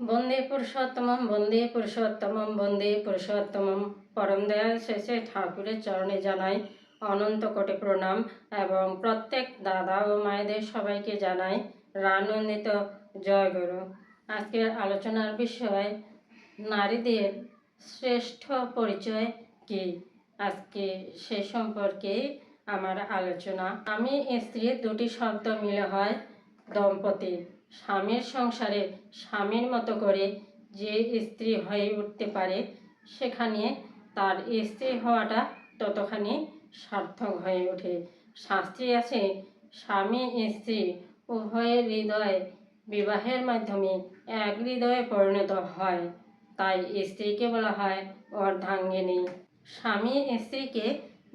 বন্দে পুরুষোত্তমম বন্দে পুরুষোত্তমম বন্দে পুরুষোত্তমম। পরম দয়াল শেষে ঠাকুরের চরণে জানাই অনন্ত কোটি প্রণাম এবং প্রত্যেক দাদা ও মায়েদের সবাইকে জানাই রানন্দিত জয় গুরু। আজকের আলোচনার বিষয়, নারীদের শ্রেষ্ঠ পরিচয় কি? আজকে সে সম্পর্কে আমার আলোচনা। আমি স্ত্রীর দুটি শব্দ মিলে হয় দম্পতি স্বামীর সংসারে স্বামীর মতো করে যে স্ত্রী হয়ে উঠতে পারে, সেখানে তার স্ত্রী হওয়াটা ততখানি সার্থক হয়ে ওঠে। শাস্ত্রী আছে, স্বামী, স্ত্রী উভয়ের হৃদয় বিবাহের মাধ্যমে এক হৃদয়ে পরিণত হয়, তাই স্ত্রীকে বলা হয় অর্ধাঙ্গিনী। স্বামী, স্ত্রীকে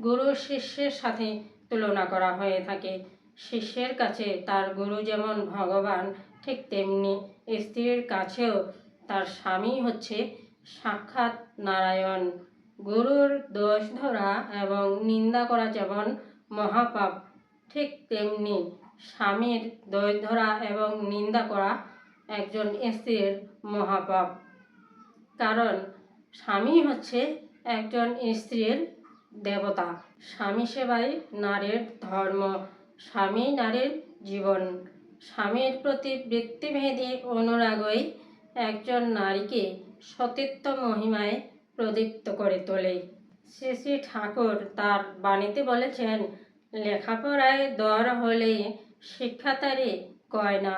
গুরু শিষ্যের সাথে তুলনা করা হয়ে থাকে। শিষ্যের কাছে তার গুরু যেমন ভগবান, ঠিক তেমনি স্ত্রীর কাছেও তার স্বামী হচ্ছে সাক্ষাৎ নারায়ণ। গুরুর দোষ ধরা এবং নিন্দা করা যেমন মহাপাপ, ঠিক তেমনি স্বামীর দোষ ধরা এবং নিন্দা করা একজন স্ত্রীর মহাপাপ। কারণ স্বামী হচ্ছে একজন স্ত্রীর দেবতা। স্বামী সেবাই নারীর ধর্ম। স্বামী নারীর জীবন। স্বামীর প্রতি বৃত্তিভেদী অনুরাগই একজন নারীকে সতীত্ব মহিমায় প্রদীপ্ত করে তোলে। শ্রী শ্রী ঠাকুর তার বাণীতে বলেছেন, লেখাপড়ায় দর হলে শিক্ষা তারে কয় না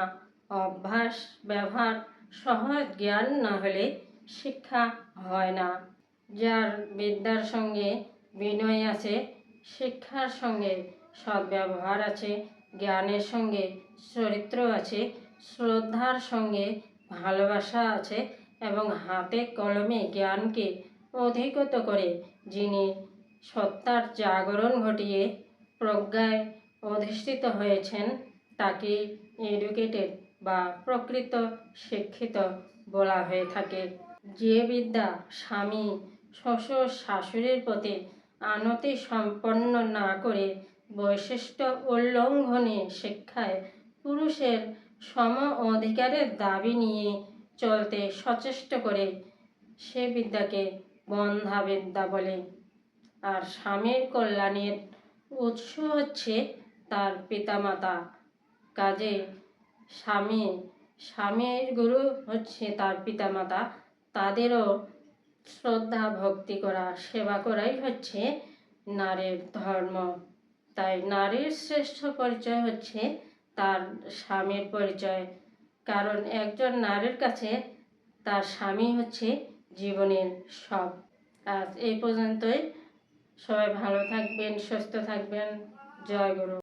অভ্যাস, ব্যবহার, সহজ জ্ঞান না হলে শিক্ষা হয় না। যার বিদ্যার সঙ্গে বিনয় আছে, শিক্ষার সঙ্গে সদ্ব্যবহার আছে, জ্ঞানের সঙ্গে, চরিত্র আছে, শ্রদ্ধার সঙ্গে, ভালোবাসা আছে এবং হাতে কলমে জ্ঞানকে অধিগত করে, যিনি সত্তার জাগরণ ঘটিয়ে প্রজ্ঞায় অধিষ্ঠিত হয়েছেন, তাকে এডুকেটেড বা প্রকৃত শিক্ষিত বলা হয়ে থাকে। যে বিদ্যা স্বামী, শ্বশুর, শাশুড়ির প্রতি আনতি সম্পন্ন না করে বৈশিষ্ট্য উল্লঙ্ঘনে শিক্ষায় পুরুষের সম অধিকারের দাবি নিয়ে চলতে সচেষ্ট করে সে বিদ্যাকে বন্ধা বিদ্যা বলে। আর স্বামীর কল্যাণের উৎস হচ্ছে তার পিতামাতা। কাজে স্বামী, স্বামীর গুরু হচ্ছে তার পিতামাতা। তাদেরও শ্রদ্ধা, ভক্তি করা, সেবা করাই হচ্ছে নারীর ধর্ম। তাই নারীর শ্রেষ্ঠ পরিচয় হচ্ছে তার স্বামীর পরিচয়। কারণ একজন নারীর কাছে তার স্বামী হচ্ছে জীবনের সব। আজ এই পর্যন্তই। সবাই ভালো থাকবেন, সুস্থ থাকবেন। জয় গুরু।